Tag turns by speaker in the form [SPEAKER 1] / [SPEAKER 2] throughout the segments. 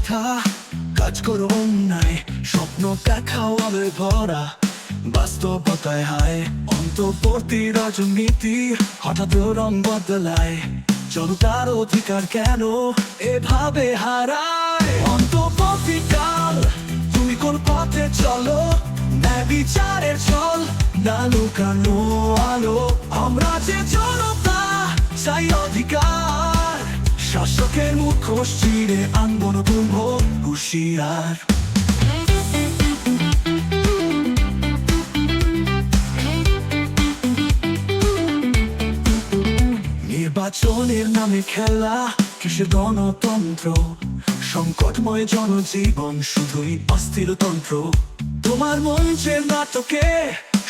[SPEAKER 1] কথা, কাজ করো অন্যায়, স্বপ্ন দেখাও আবে ভরা। বাস্তবতায় হায়, অন্তর্বর্তী রাজনীতি, হঠাৎ রং বদলায়। জনতার অধিকার কেন এভাবে হারায়? অন্তর্বর্তীকাল, তুমি কোন পথে চলো? ন্যায় বিচারের চল না লুকানো আলো। আমরা যে জনতা, চাই অধিকার। শাসকের মুখোশ চিড়ে আনব নতুন হুশিয়ার। নির্বাচনের নামে খেলা কিসের গণতন্ত্র? সংকটময় জনজীবন শুধুই অস্থিরতন্ত্র। তোমার মঞ্চের নাটকে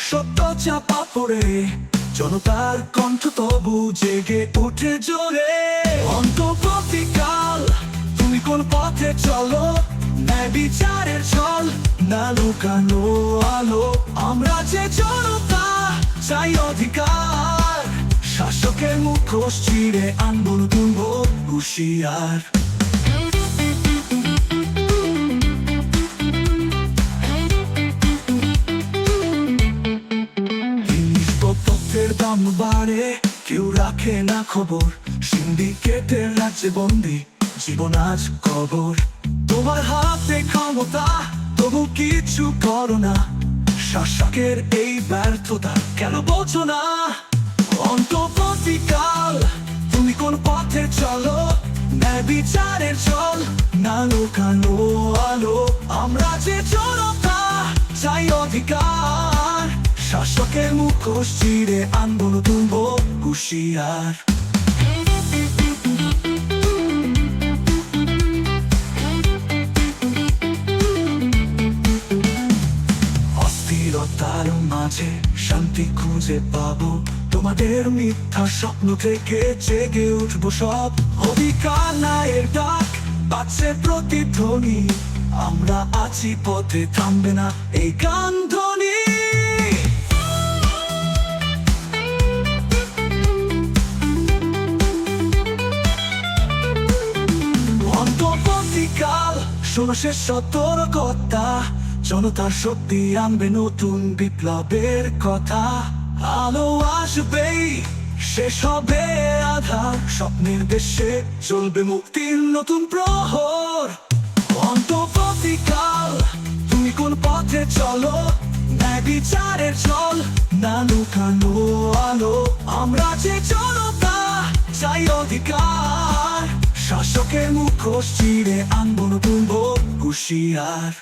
[SPEAKER 1] সত্য চাপা পড়ে, জনতার কণ্ঠ তবু জেগে উঠে জোরে। পথে চলো ন্যায় বিচারের চল না লুকানো আলো। আমরা যে জনতা, চাই অধিকার। শাসকের মুখোশ চিড়ে আনব ভোগ হুশিয়ার। দাম বাড়ে, কেউ রাখে না খবর। সিন্ডিকেটের রাজ্যে বন্দি জীবন আজ কবর। তোমার হাতে ক্ষমতা, তবু কিছু করো না। শাসকের এই ব্যর্থতা কেন বোঝো না? অন্তর্বর্তীকাল, তুমি কোন পথে চলো? বিচারের চল না লুকানো আলো। আমরা যে জনতা চাই অধিকার। শাসকের মুখোশ চিড়ে আনব ভোগ হুশিয়ার। মাঝে শান্তি খুঁজে পাবো। তোমাদের মিথ্যা স্বপ্ন থেকে জেগে উঠবো সব। অধিকার নায়ের ডাক বাজছে প্রতিধ্বনি। আমরা আছি পথে, থামবে না এই গান ধ্বনি। সে সতর্কতা। জনতার সত্যি আনবে নতুন বিপ্লবের কথা। আলো আসবেই, শেষ হবে আধার। স্বপ্নের দেশে চলবে মুক্তির নতুন প্রহর। অন্তর্বর্তীকাল, তুমি কোন পথে চলো? বিচারের চল, না লুকানো আলো। আমরা যে জনতা, চাই অধিকার। শাসকের মুখোশ চিড়ে আনব নতুন হুশিয়ার।